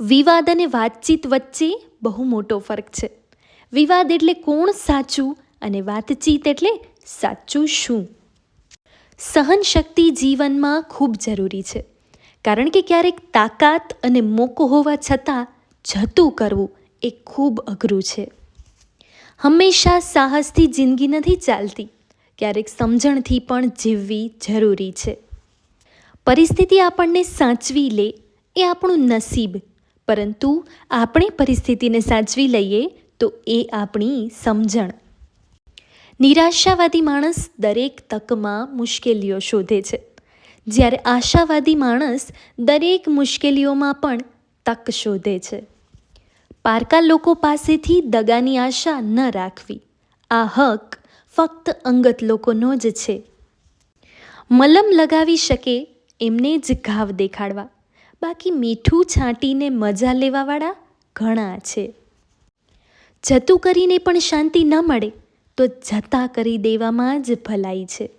વિવાદ અને વાતચીત વચ્ચે બહુ મોટો ફરક છે. વિવાદ એટલે કોણ સાચું અને વાતચીત એટલે સાચું શું? સહનશક્તિ જીવનમાં ખૂબ જરૂરી છે. કારણ કે ક્યારેક તાકાત અને મોકો હોવા છતાં જતું કરવું એ ખૂબ અઘરું છે. હંમેશા સાહસથી જિંદગી નથી ચાલતી. ક્યારેક સમજણથી પણ જીવવી જરૂરી છે. પરિસ્થિતિ આપણને સાચવી લે એ આપણું નસીબ પરંતુ આપણે પરિસ્થિતિને સાચવી લઈએ તો એ આપણી સમજણ. નિરાશાવાદી માણસ દરેક તકમાં મુશ્કેલીઓ શોધે છે. જ્યારે આશાવાદી માણસ દરેક મુશ્કેલીઓમાં પણ તક શોધે છે. પારકા લોકો પાસેથી દગાની આશા ન રાખવી. આ હક ફક્ત અંગત લોકોનો જ છે. મલમ લગાવી શકે એમને જ ઘાવ દેખાડવા. બાકી મીઠું છાંટીને મજા લેવાવાળા ઘણા છે. જતું કરીને પણ શાંતિ ન મળે તો જતા કરી દેવામાં જ ભલાઈ છે.